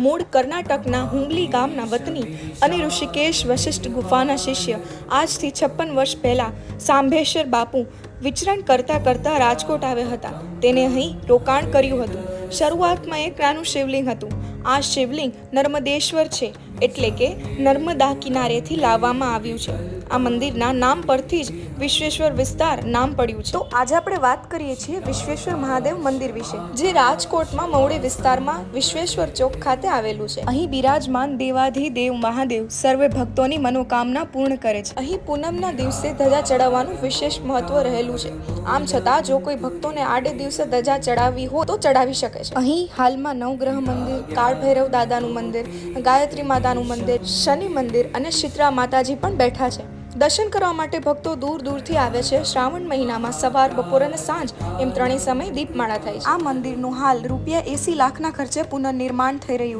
મૂળ કર્ણાટકના હુંગલી ગામના વતની અને ઋષિકેશ વશિષ્ઠ ગુફાના શિષ્ય. આજથી છપ્પન વર્ષ પહેલાં સાંભેશ્વર બાપુ વિચરણ કરતાં કરતાં રાજકોટ આવ્યા હતા. તેને અહીં રોકાણ કર્યું હતું. શરૂઆતમાં એક નાનું શિવલિંગ હતું. આ શિવલિંગ નર્મદેશ્વર છે. એટલે કે નર્મદા કિનારેથી લાવવામાં આવ્યું છે. આ મંદિરના નામ પરથી જ વિશ્વેશ્વર વિસ્તાર નામ પડ્યું છે. તો આજે આપણે વાત કરીએ છીએ વિશ્વેશ્વર મહાદેવ મંદિર વિશે, જે રાજકોટમાં મવડી વિસ્તારમાં વિશ્વેશ્વર ચોક ખાતે આવેલું છે. અહીં બિરાજમાન દેવાધિદેવ મહાદેવ સર્વે ભક્તોની મનોકામના પૂર્ણ કરે છે. અહીં પૂનમના દિવસે ધજા ચડાવવાનું વિશેષ મહત્વ રહેલું છે. આમ છતાં જો કોઈ ભક્તોને આડે દિવસે ધજા ચડાવવી હોય તો ચડાવી શકે છે. અહીં હાલમાં નવગ્રહ મંદિર કાળ ભૈરવ દાદાનું મંદિર, ગાયત્રી માતાનું મંદિર, શનિ મંદિર અને શીતળા માતાજી પણ બેઠા છે. દર્શન કરવા માટે ભક્તો દૂર દૂરથી આવે છે. શ્રાવણ મહિનામાં સવાર, બપોર અને સાંજ એમ ત્રણેય સમય દીપમાળા થાય છે. આ મંદિરનું હાલ રૂપિયા એસી લાખના ખર્ચે પુનર્નિર્માણ થઈ રહ્યું છે.